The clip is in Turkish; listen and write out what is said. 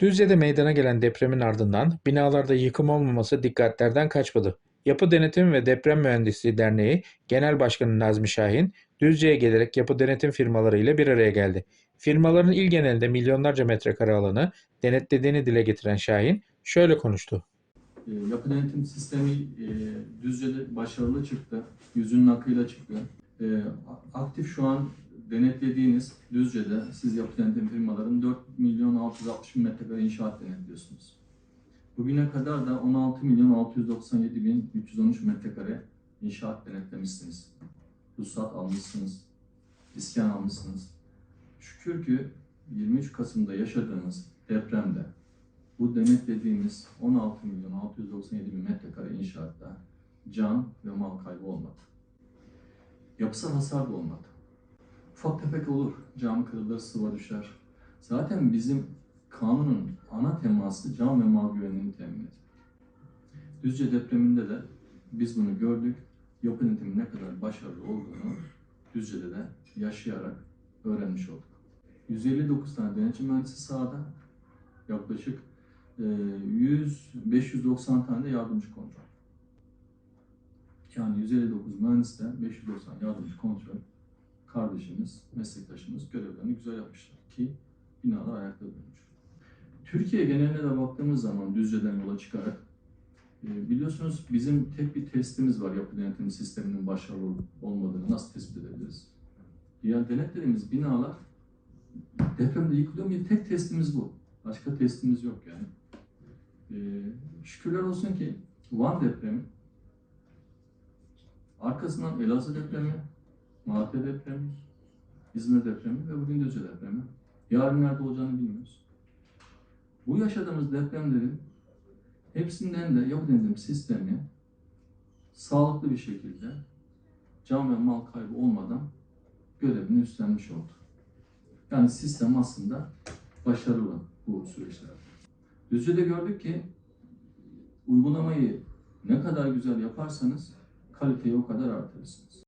Düzce'de meydana gelen depremin ardından binalarda yıkım olmaması dikkatlerden kaçmadı. Yapı Denetim ve Deprem Mühendisliği Derneği Genel Başkanı Nazmi Şahin, Düzce'ye gelerek yapı denetim firmaları ile bir araya geldi. Firmaların il genelinde milyonlarca metrekare alanı denetlediğini dile getiren Şahin şöyle konuştu. E, yapı denetim sistemi e, Düzce'de başarılı çıktı. Yüzünün akıyla çıktı. E, a- aktif şu an denetlediğiniz Düzce'de siz yapı denetim firmaların 4 milyon 660 bin metrekare inşaat denetliyorsunuz. Bugüne kadar da 16 milyon 697 bin 313 metrekare inşaat denetlemişsiniz. Ruhsat almışsınız. İskan almışsınız. Şükür ki 23 Kasım'da yaşadığımız depremde bu denetlediğimiz 16 milyon 697 bin metrekare inşaatta can ve mal kaybı olmadı. Yapısal hasar da olmadı. Ufak tefek olur. Cam kırılır, sıva düşer. Zaten bizim kanunun ana teması can ve mal güvenliğini temin etmek. Düzce depreminde de biz bunu gördük. Yapı denetimi ne kadar başarılı olduğunu Düzce'de de yaşayarak öğrenmiş olduk. 159 tane denetim mühendisi sahada yaklaşık e, 100 590 tane de yardımcı kontrol. Yani 159 mühendisten 590 yardımcı kontrol kardeşimiz, meslektaşımız görevlerini güzel yapmışlar ki binalar ayakta durmuş. Türkiye geneline de baktığımız zaman Düzce'den yola çıkarak e, biliyorsunuz bizim tek bir testimiz var yapı denetim sisteminin başarılı olmadığını nasıl tespit edebiliriz? Yani denetlediğimiz binalar depremde yıkılıyor mu? Tek testimiz bu. Başka testimiz yok yani. Ee, şükürler olsun ki Van depremi, arkasından Elazığ depremi, Malatya depremi, İzmir depremi ve bugün Düzce depremi. Yarın nerede olacağını bilmiyoruz. Bu yaşadığımız depremlerin hepsinden de yapı denetim sistemi sağlıklı bir şekilde can ve mal kaybı olmadan görevini üstlenmiş oldu. Yani sistem aslında başarılı bu süreçlerde. Düzce'de gördük ki uygulamayı ne kadar güzel yaparsanız kaliteyi o kadar artırırsınız.